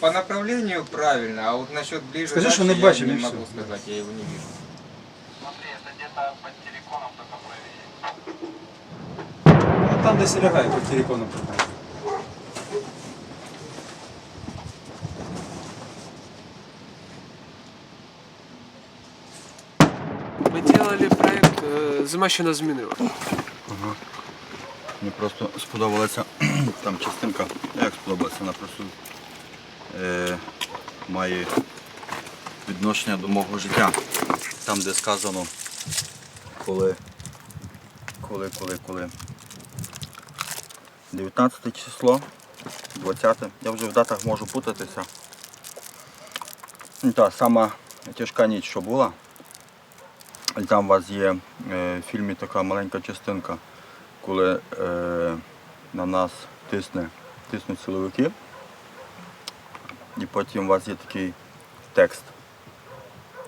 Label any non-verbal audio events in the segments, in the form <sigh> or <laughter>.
по направлению правильно, а вот насчет ближе Скажи, дальше что не я бачим, не и могу всё. сказать, я его не вижу. Смотри, это где-то под телеконом только проверить. Ну, там десь лягає по телефону. Мы делали проект э, «Зима, що нас змінила». Мені просто сподобалася <clears throat> там частинка, як сподобалася, вона просто е, має відношення до мого життя. Там, де сказано, коли, коли, коли, коли. 19 число, 20. Я вже в датах можу путатися. Та сама тяжка ніч, що була. І там у вас є е, в фільмі така маленька частинка коли е, на нас тисне, тиснуть силовики, і потім у вас є такий текст.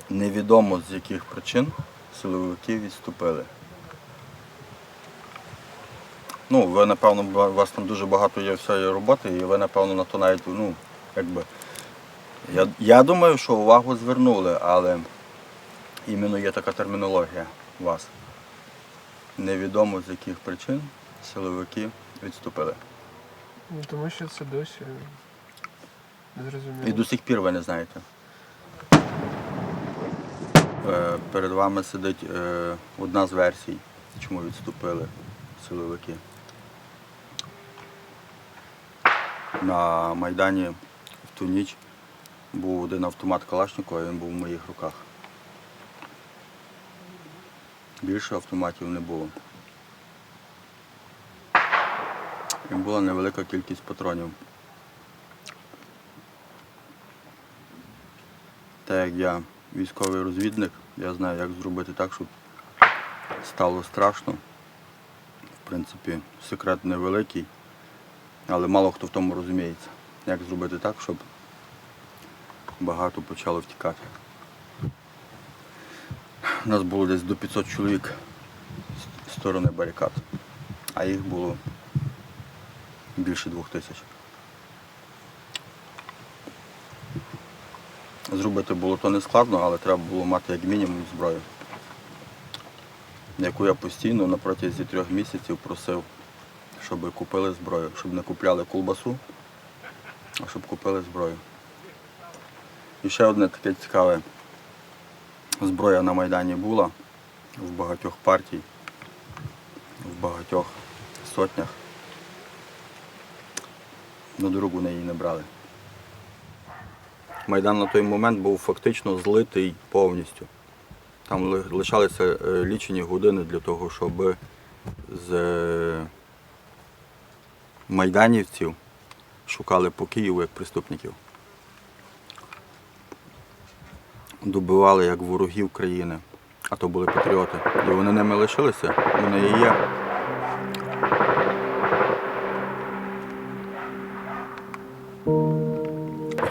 Невідомо з яких причин силовики відступили. Ну, ви, напевно, у вас там дуже багато є всієї роботи, і ви, напевно, на то навіть, ну, якби. Я, я думаю, що увагу звернули, але іменно є така термінологія у вас. Невідомо з яких причин силовики відступили. Ну, тому що це досі. І до сих пір ви не знаєте. Е, Перед вами сидить е, одна з версій, чому відступили силовики. На Майдані в ту ніч був один автомат Калашникова, він був в моїх руках. Більше автоматів не було. І була невелика кількість патронів. Так як я військовий розвідник, я знаю, як зробити так, щоб стало страшно. В принципі, секрет невеликий, але мало хто в тому розуміється. Як зробити так, щоб багато почало втікати. У нас було десь до 500 чоловік з сторони барикад, а їх було більше двох тисяч. Зробити було то не складно, але треба було мати як мінімум зброю, яку я постійно на протязі трьох місяців просив, щоб купили зброю, щоб не купляли колбасу, а щоб купили зброю. І ще одне таке цікаве. Зброя на Майдані була в багатьох партій, в багатьох сотнях. На дорогу на її не брали. Майдан на той момент був фактично злитий повністю. Там лишалися е, лічені години для того, щоб з е, майданівців шукали по Києву як преступників. Добивали як ворогів країни, а то були патріоти. І вони ними лишилися, вони і є.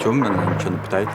Ви мене нічого не питаєте?